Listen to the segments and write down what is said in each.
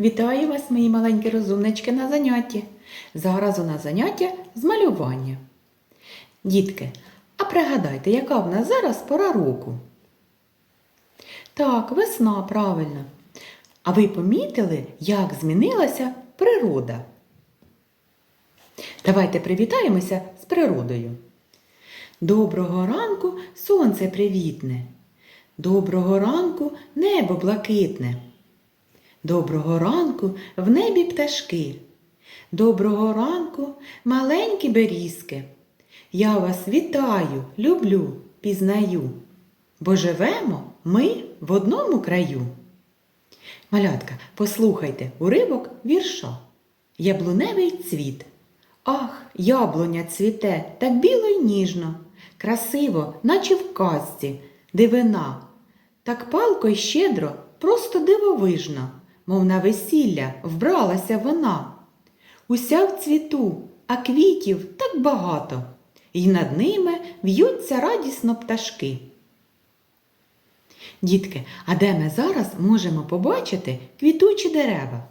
Вітаю вас, мої маленькі розумнички, на занятті. Зараз у нас заняття з малювання. Дітки, а пригадайте, яка в нас зараз пора року? Так, весна, правильно. А ви помітили, як змінилася природа? Давайте привітаємося з природою. Доброго ранку сонце привітне. Доброго ранку небо блакитне. Доброго ранку в небі пташки. Доброго ранку, маленькі берізки. Я вас вітаю, люблю, пізнаю, бо живемо ми в одному краю. Малятка, послухайте уривок вірша. Яблуневий цвіт. Ах, яблуня цвіте так біло й ніжно, красиво, наче в казці, дивина. Так палко й щедро, просто дивовижно, мов на весілля вбралася вона. Уся в цвіту, а квітів так багато, й над ними в'ються радісно пташки. Дітки, а де ми зараз можемо побачити квітучі дерева?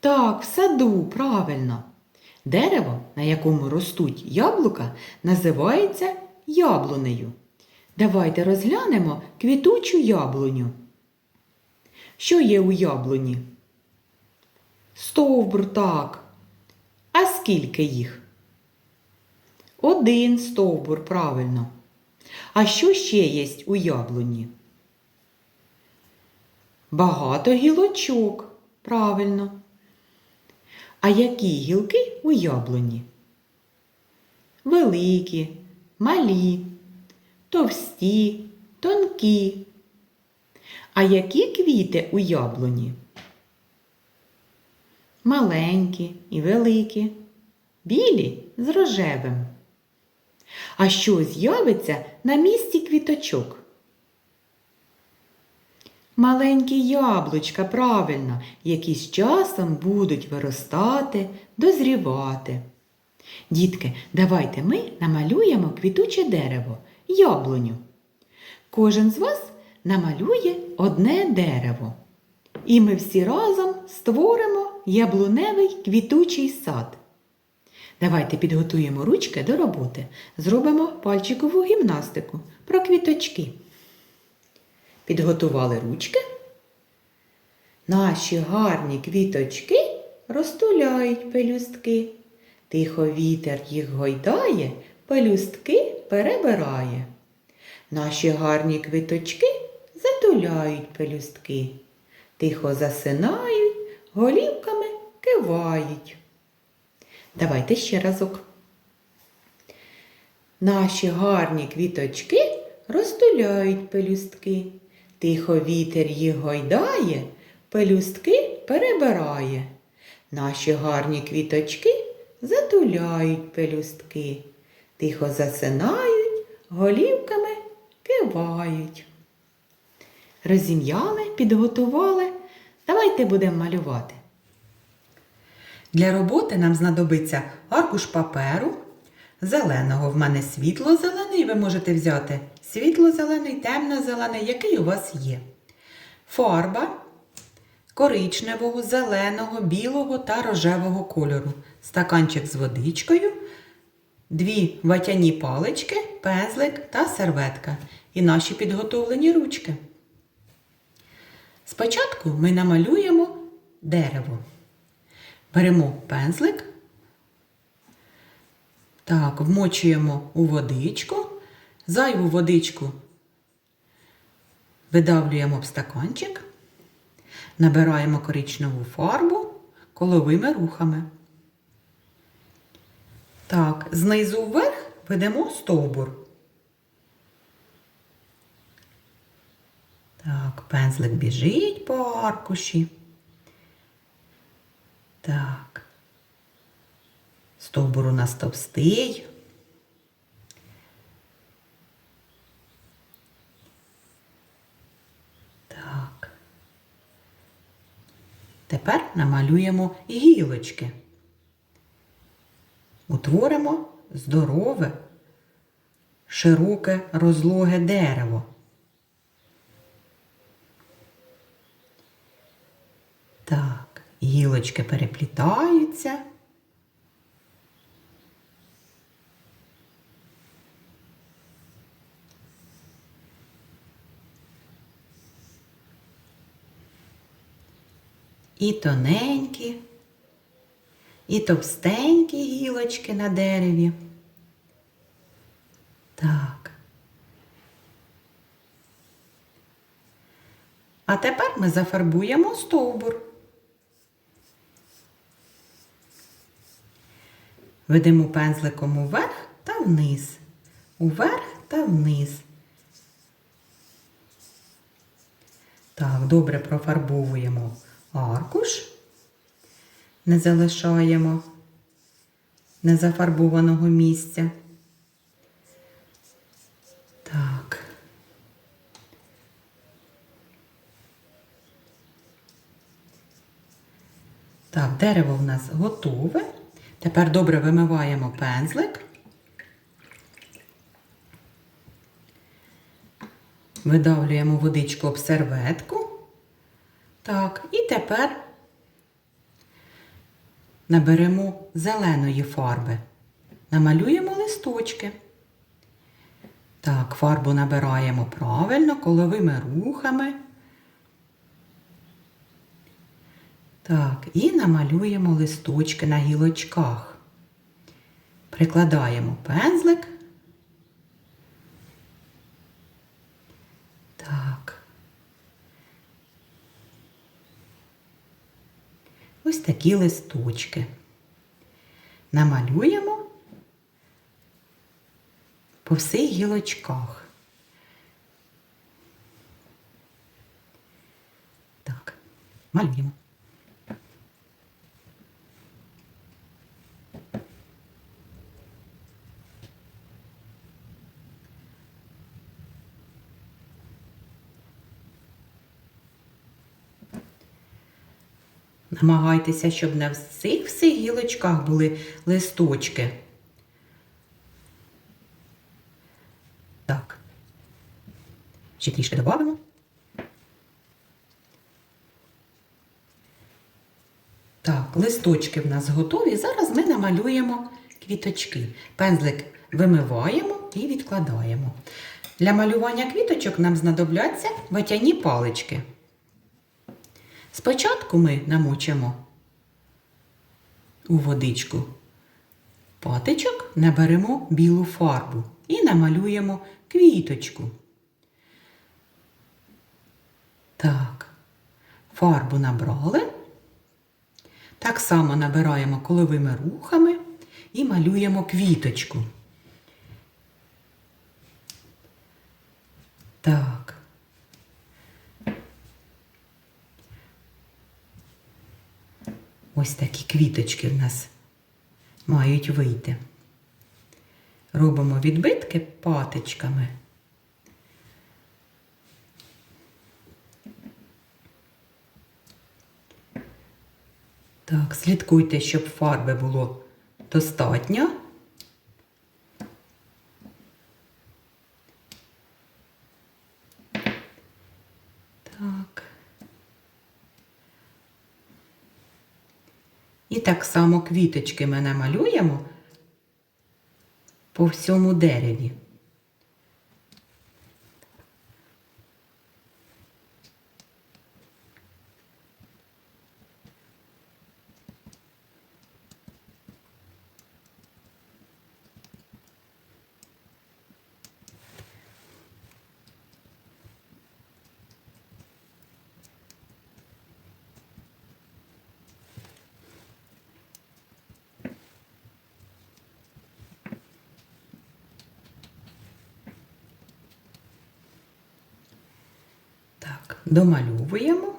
Так, в саду, правильно. Дерево, на якому ростуть яблука, називається яблунею. Давайте розглянемо квітучу яблуню. Що є у яблуні? Стовбур, так. А скільки їх? Один стовбур, правильно. А що ще є у яблуні? Багато гілочок, правильно. А які гілки у яблуні? Великі, малі, товсті, тонкі. А які квіти у яблуні? Маленькі і великі, білі з рожевим. А що з'явиться на місці квіточок? Маленькі яблучка, правильно, які з часом будуть виростати, дозрівати. Дітки, давайте ми намалюємо квітуче дерево, яблуню. Кожен з вас намалює одне дерево. І ми всі разом створимо яблуневий квітучий сад. Давайте підготуємо ручки до роботи. Зробимо пальчикову гімнастику про квіточки. Підготували ручки. Наші гарні квіточки розтуляють пелюстки. Тихо вітер їх гойдає, пелюстки перебирає. Наші гарні квіточки затуляють пелюстки. Тихо засинають, голівками кивають. Давайте ще разок. Наші гарні квіточки розтуляють пелюстки. Тихо вітер їх гойдає, пелюстки перебирає. Наші гарні квіточки затуляють пелюстки. Тихо засинають, голівками кивають. Розім'яли, підготували. Давайте будемо малювати. Для роботи нам знадобиться аркуш паперу. Зеленого в мене світло-зелений, ви можете взяти світло-зелений, темно-зелений, який у вас є. Фарба коричневого, зеленого, білого та рожевого кольору. Стаканчик з водичкою, дві ватяні палички, пензлик та серветка. І наші підготовлені ручки. Спочатку ми намалюємо дерево. Беремо пензлик. Так, вмочуємо у водичку, зайву водичку видавлюємо в стаканчик, набираємо коричневу фарбу коловими рухами. Так, знизу вверх ведемо стовбур. Так, пензлик біжить по аркуші. Так. Стовбур у нас товстий. Так. Тепер намалюємо гілочки. Утворимо здорове, широке розлоге дерево. Так, гілочки переплітаються. І тоненькі, і товстенькі гілочки на дереві. Так. А тепер ми зафарбуємо стовбур. Ведемо пензликом уверх та вниз, уверх та вниз. Так, добре профарбовуємо аркуш, не залишаємо незафарбованого місця. Так. Так, дерево в нас готове. Тепер добре вимиваємо пензлик. Видавлюємо водичку об серветку. Так, і тепер наберемо зеленої фарби. Намалюємо листочки. Так, фарбу набираємо правильно, коловими рухами. Так, і намалюємо листочки на гілочках. Прикладаємо пензлик. Так. Ось такі листочки. Намалюємо по всіх гілочках. Так, малюємо. Намагайтеся, щоб на всіх всіх гілочках були листочки. Так. Ще трішки додамо. Так, листочки в нас готові. Зараз ми намалюємо квіточки. Пензлик вимиваємо і відкладаємо. Для малювання квіточок нам знадобляться ватяні палички. Спочатку ми намочимо у водичку патичок, наберемо білу фарбу і намалюємо квіточку. Так, фарбу набрали. Так само набираємо коловими рухами і малюємо квіточку. Так. Ось такі квіточки в нас мають вийти. Робимо відбитки патичками. Так, слідкуйте, щоб фарби було достатньо. Так. І так само квіточки ми намалюємо по всьому дереві. Так, домальовуємо.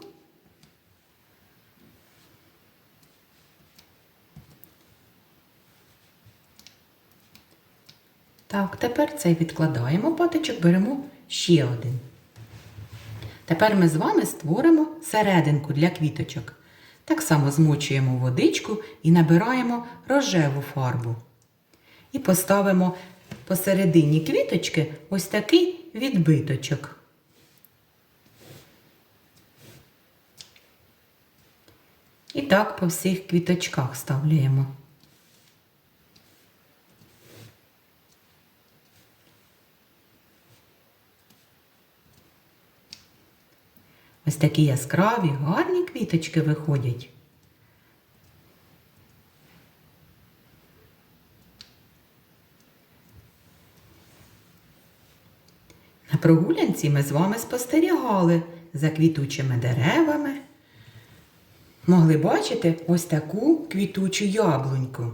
Так, тепер цей відкладаємо патичок, беремо ще один. Тепер ми з вами створимо серединку для квіточок. Так само змочуємо водичку і набираємо рожеву фарбу. І поставимо посередині квіточки ось такий відбиточок. І так по всіх квіточках ставляємо. Ось такі яскраві, гарні квіточки виходять. На прогулянці ми з вами спостерігали за квітучими деревами. Могли бачити ось таку квітучу яблуньку.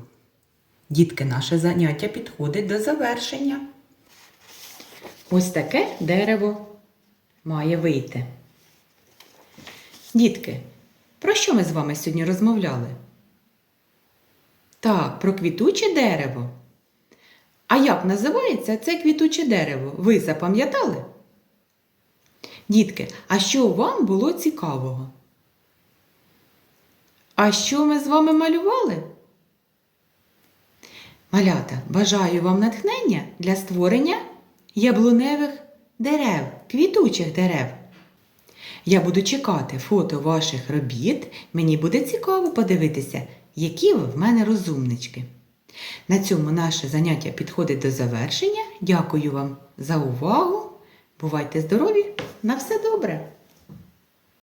Дітки, наше заняття підходить до завершення. Ось таке дерево має вийти. Дітки, про що ми з вами сьогодні розмовляли? Так, про квітуче дерево. А як називається це квітуче дерево? Ви запам'ятали? Дітки, а що вам було цікавого? А що ми з вами малювали? Малята, бажаю вам натхнення для створення яблуневих дерев, квітучих дерев. Я буду чекати фото ваших робіт. Мені буде цікаво подивитися, які ви в мене розумнички. На цьому наше заняття підходить до завершення. Дякую вам за увагу. Бувайте здорові! На все добре!